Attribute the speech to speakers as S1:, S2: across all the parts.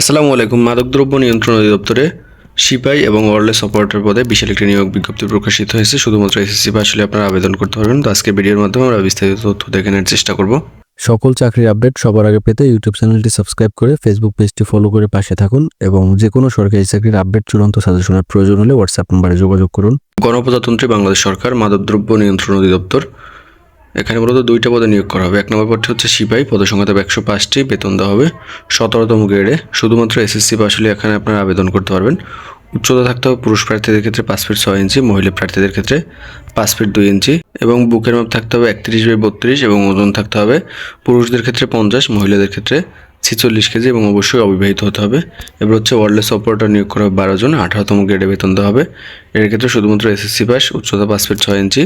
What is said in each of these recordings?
S1: আসসালামু আলাইকুম। মাদকদ্রব্য নিয়ন্ত্রণ অধিদপ্তরে সিপাই এবং ওয়ারলেস অপারেটর পদে বিশাল একটি নিয়োগ বিজ্ঞপ্তি প্রকাশিত হয়েছে। শুধুমাত্র এসএসসি আসলে আপনারা আবেদন করতে পারবেন। তো আজকে ভিডিওর মাধ্যমে আমরা বিস্তারিত তথ্য দেখে নেওয়ার চেষ্টা করব।
S2: সকল চাকরির আপডেট সবার আগে পেতে ইউটিউব চ্যানেলটি সাবস্ক্রাইব করে ফেসবুক পেজটি ফলো করে পাশে থাকুন এবং যে কোনো সরকারি চাকরির আপডেট চূড়ান্ত সাজেশনের প্রয়োজন হলে হোয়াটসঅ্যাপ নম্বরে যোগাযোগ করুন।
S1: গণপ্রজাতন্ত্রী বাংলাদেশ সরকার মাদকদ্রব্য নিয়ন্ত্রণ অধিদপ্তর এখানে মূলত দুইটা পদে নিয়োগ করা হবে। এক নম্বর পদটি হচ্ছে সিপাই পদের সংখ্যা তবে একশো পাঁচটি, বেতন দেওয়া হবে সতেরোতম গ্রেডে। শুধুমাত্র এসএসসি বা হলে এখানে আপনারা আবেদন করতে পারবেন। উচ্চতা থাকতে হবে পুরুষ প্রার্থীদের ক্ষেত্রে পাঁচ ফিট ছয় ইঞ্চি, মহিলা প্রার্থীদের ক্ষেত্রে পাঁচ ফিট দুই ইঞ্চি এবং বুকের মাপ থাকতে হবে একত্রিশ বাই বত্রিশ এবং ওজন থাকতে হবে পুরুষদের ক্ষেত্রে পঞ্চাশ, মহিলাদের ক্ষেত্রে ছিচল্লিশ কেজি এবং অবশ্যই অবিবাহিত হতে হবে। এবার হচ্ছে ওয়ারলেস অপারেটর নিয়োগ করা হবে বারো জন, আঠারোতম গ্রেডে বেতন দেওয়া হবে। এর ক্ষেত্রে শুধুমাত্র এসএসসি পাস, উচ্চতা পাঁচ ফিট ছয় ইঞ্চি।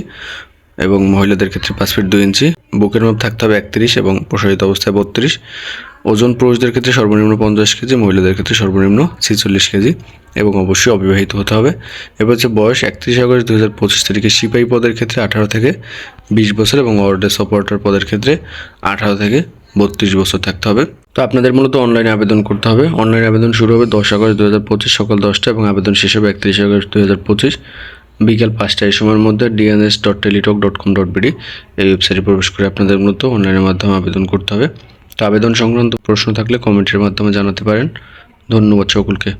S1: এবং মহিলাদের ক্ষেত্রে পাঁচ ফিট দুই ইঞ্চি, বুকের মাপ থাকতে হবে একত্রিশ এবং প্রসারিত অবস্থায় বত্রিশ। ওজন পুরুষদের ক্ষেত্রে সর্বনিম্ন পঞ্চাশ কেজি, মহিলাদের ক্ষেত্রে সর্বনিম্ন ছিচল্লিশ কেজি এবং অবশ্যই অবিবাহিত হতে হবে। এবার হচ্ছে বয়স, একত্রিশ আগস্ট দু হাজার পঁচিশ তারিখে সিপাহী পদের ক্ষেত্রে আঠারো থেকে বিশ বছর এবং ওয়ার্ডেস অপারেটর পদের ক্ষেত্রে আঠারো থেকে বত্রিশ বছর থাকতে হবে। তো আপনাদের মূলত অনলাইনে আবেদন করতে হবে। অনলাইন আবেদন শুরু হবে দশ আগস্ট দু হাজার পঁচিশ সকাল দশটা এবং আবেদন শেষ হবে একত্রিশ আগস্ট দু হাজার পঁচিশ। বিকাল পাঁচটা এই সময়ের মধ্যে DNS dot Teletalk dot com dot BD এই ওয়েবসাইটে প্রবেশ করে আপনাদের মূলত অনলাইনের মাধ্যমে আবেদন করতে হবে। তো আবেদন সংক্রান্ত প্রশ্ন থাকলে কমেন্টের মাধ্যমে জানাতে পারেন। ধন্যবাদ সকলকে।